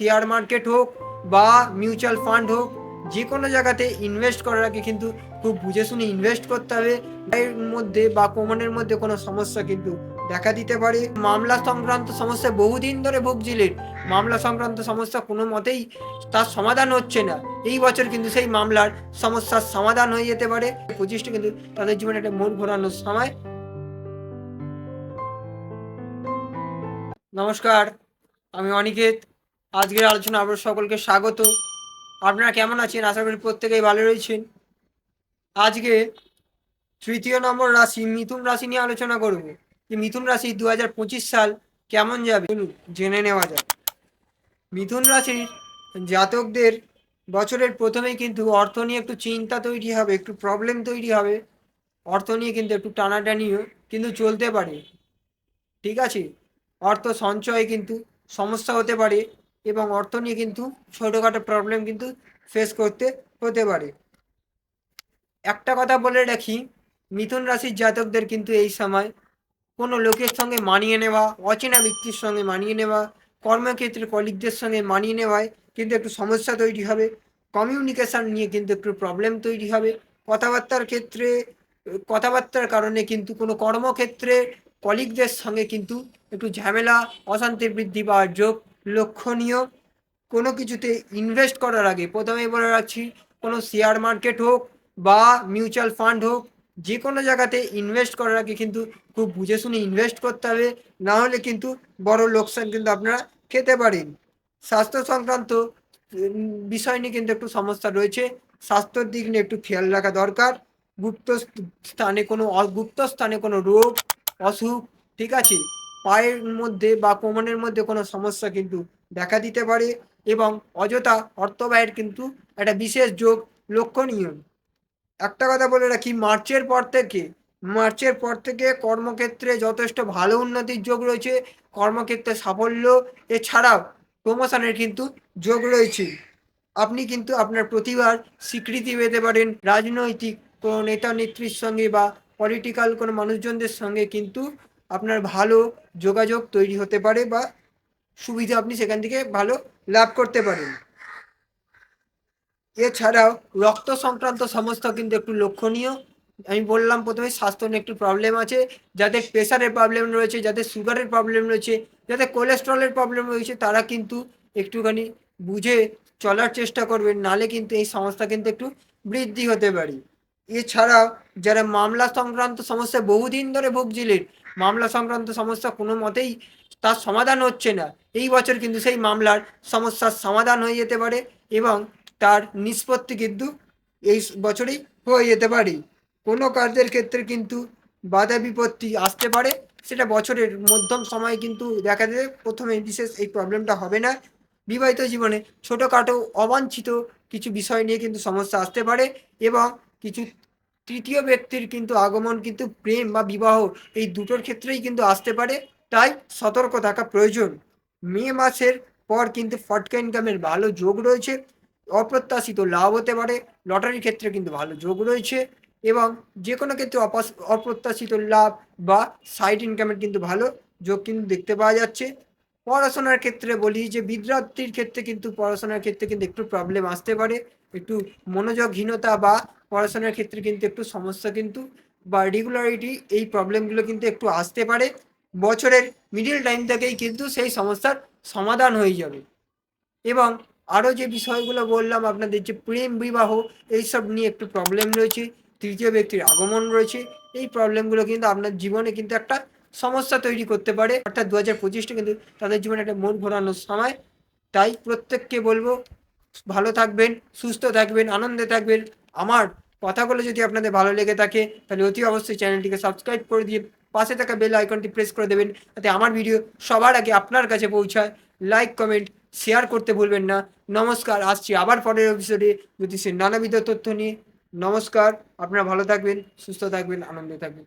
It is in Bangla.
শেয়ার মার্কেট হোক বা মিউচুয়াল ফান্ড হোক, যে কোনো জায়গাতে ইনভেস্ট করার আগে কিন্তু খুব বুঝে শুনে ইনভেস্ট করতে হবে। এর মধ্যে বা কোমনের মধ্যে কোনো সমস্যা কিন্তু দেখা দিতে পারে। মামলা সংক্রান্ত সমস্যা বহুদিন ধরে ভুগছিলেন। মামলা সংক্রান্ত সমস্যা কোনো মতেই তার সমাধান হচ্ছে না। এই বছর কিন্তু সেই মামলার সমস্যার সমাধান হয়ে যেতে পারে। পঁচিশটা কিন্তু তাদের জীবনে একটা মন ঘোরানোর সময়। নমস্কার, আমি অনিকেত। আজকের আলোচনা আপনার সকলকে স্বাগত। আপনারা কেমন আছেন? আশা করি প্রত্যেকেই ভালো রয়েছেন। আজকে তৃতীয় নম্বর রাশি মিথুন রাশি নিয়ে আলোচনা করব। যে মিথুন রাশি দু হাজার পঁচিশ সাল কেমন যাবে? জেনে নেওয়া যাক। মিথুন রাশির জাতকদের বছরের প্রথমেই কিন্তু অর্থ নিয়ে একটু চিন্তা তৈরি হবে, একটু প্রবলেম তৈরি হবে। অর্থ নিয়ে কিন্তু একটু টানাটানিও কিন্তু চলতে পারে। ঠিক আছে? অর্থ সঞ্চয়ে কিন্তু সমস্যা হতে পারে। এবং অর্থ নিয়ে কিন্তু ছোটোখাটো প্রবলেম কিন্তু ফেস করতে হতে পারে। একটা কথা বলে রাখি, মিথুন রাশির জাতকদের কিন্তু এই সময় কোনো লোকের সঙ্গে মানিয়ে নেওয়া, অচেনা ব্যক্তির সঙ্গে মানিয়ে নেওয়া, কর্মক্ষেত্রে কলিগদের সঙ্গে মানিয়ে নেওয়ায় কিন্তু একটু সমস্যা তৈরি হবে। কমিউনিকেশান নিয়ে কিন্তু একটু প্রবলেম তৈরি হবে। কথাবার্তার ক্ষেত্রে, কথাবার্তার কারণে কিন্তু কোনো কর্মক্ষেত্রে কলিগদের সঙ্গে কিন্তু একটু ঝামেলা, অশান্তি বৃদ্ধি পাওয়ার যোগ লক্ষণীয়। কোনো কিছুতে ইনভেস্ট করার আগে প্রথমে বলে রাখছি, কোনো শেয়ার মার্কেট হোক বা মিউচুয়াল ফান্ড হোক, যে কোনো জায়গাতে ইনভেস্ট করার আগে কিন্তু খুব বুঝে শুনে ইনভেস্ট করতে হবে, না হলে কিন্তু বড় লোকসান কিন্তু আপনারা খেতে পারেন। স্বাস্থ্য সংক্রান্ত বিষয় নিয়ে কিন্তু একটু সমস্যা রয়েছে। স্বাস্থ্যের দিক নিয়ে একটু খেয়াল রাখা দরকার। গুপ্ত স্থানে কোনো অগুপ্ত স্থানে কোনো রোগ, অসুখ, ঠিক আছে? পায়ের মধ্যে বা কোমনের মধ্যে কোনো সমস্যা কিন্তু দেখা দিতে পারে এবং অযথা অর্থ ব্যয়ের কিন্তু একটা বিশেষ যোগ লক্ষণীয়। একটা কথা বলে রাখি, মার্চের পর থেকে, মার্চের পর থেকে কর্মক্ষেত্রে যথেষ্ট ভালো উন্নতির যোগ রয়েছে, কর্মক্ষেত্রে সাফল্য। এছাড়াও প্রমোশনের কিন্তু যোগ রয়েছে। আপনি কিন্তু আপনার প্রতিভার স্বীকৃতি পেতে পারেন। রাজনৈতিক কোনো নেতা নেত্রীর সঙ্গে বা পলিটিক্যাল কোনো মানুষজনদের সঙ্গে কিন্তু আপনার ভালো যোগাযোগ তৈরি হতে পারে বা সুবিধা আপনি সেখান থেকে ভালো লাভ করতে পারেন। এছাড়াও রক্ত সংক্রান্ত সমস্যা কিন্তু একটু লক্ষণীয়। আমি বললাম প্রথমে স্বাস্থ্য নিয়ে একটু প্রবলেম আছে, যাদের প্রেশারের প্রবলেম রয়েছে, যাদের সুগারের প্রবলেম রয়েছে, যাদের কোলেস্ট্রলের প্রবলেম রয়েছে, তারা কিন্তু একটুখানি বুঝে চলার চেষ্টা করবেন নালে কিন্তু এই সমস্যা কিন্তু একটু বৃদ্ধি হতে পারে। এছাড়াও যারা মামলা সংক্রান্ত সমস্যা বহুদিন ধরে ভুগছিলেন মামলা সংক্রান্ত সমস্যা কোনো মতেই তার সমাধান হচ্ছে না। এই বছর কিন্তু সেই মামলার সমস্যার সমাধান হয়ে যেতে পারে এবং তার নিষ্পত্তি কিন্তু এই বছরেই হয়ে যেতে পারে। কোনো কার্যের ক্ষেত্রে কিন্তু বাধা বিপত্তি আসতে পারে। সেটা বছরের মধ্যম সময়ে কিন্তু দেখা দেবে প্রথমে বিশেষ এই প্রবলেমটা হবে না। বিবাহিত জীবনে ছোটোখাটো অবাঞ্ছিত কিছু বিষয় নিয়ে কিন্তু সমস্যা আসতে পারে এবং কিছু তৃতীয় ব্যক্তির কিন্তু আগমন কিন্তু প্রেম বা বিবাহ এই দুটোর ক্ষেত্রেই কিন্তু আসতে পারে। তাই সতর্ক থাকা প্রয়োজন। মে মাসের পর কিন্তু ফটকা ইনকামের ভালো যোগ রয়েছে। অপ্রত্যাশিত লাভ হতে পারে। লটারির ক্ষেত্রে কিন্তু ভালো যোগ রয়েছে এবং যে কোনো ক্ষেত্রে অপ্রত্যাশিত লাভ বা সাইড ইনকামের কিন্তু ভালো যোগ কিন্তু দেখতে পাওয়া যাচ্ছে। পড়াশোনার ক্ষেত্রে বলি যে বিদ্যার্থীর ক্ষেত্রে কিন্তু পড়াশোনার ক্ষেত্রে কিন্তু একটু প্রবলেম আসতে পারে। একটু মনোযোগহীনতা বা পড়াশোনার ক্ষেত্রে কিন্তু একটু সমস্যা কিন্তু বা রেগুলারিটি এই প্রবলেমগুলো কিন্তু একটু আসতে পারে। বছরের মিডিল টাইম থেকেই কিন্তু সেই সমস্যার সমাধান হয়ে যাবে। এবং আরও যে বিষয়গুলো বললাম আপনাদের যে প্রেম বিবাহ, এইসব নিয়ে একটু প্রবলেম রয়েছে, তৃতীয় ব্যক্তির আগমন রয়েছে, এই প্রবলেমগুলো কিন্তু আপনার জীবনে কিন্তু একটা সমস্যা তৈরি করতে পারে। অর্থাৎ দু হাজার পঁচিশটা কিন্তু তাদের জীবনে একটা মন ঘোরানোর সময়। তাই প্রত্যেককে বলব ভালো থাকবেন, সুস্থ থাকবেন, আনন্দে থাকবেন। আমার কথাগুলো যদি আপনাদের ভালো লেগে থাকে, তাহলে অতি অবশ্যই চ্যানেলটিকে সাবস্ক্রাইব করে দিয়ে পাশে থাকা বেল আইকনটি প্রেস করে দেবেন, যাতে আমার ভিডিও সবার আগে আপনার কাছে পৌঁছায়। লাইক কমেন্ট শেয়ার করতে ভুলবেন না। নমস্কার, আসছি আবার পরের এপিসোডে জ্যোতিষের নানাবিধ তথ্য নিয়ে। নমস্কার, আপনারা ভালো থাকবেন, সুস্থ থাকবেন, আনন্দে থাকবেন।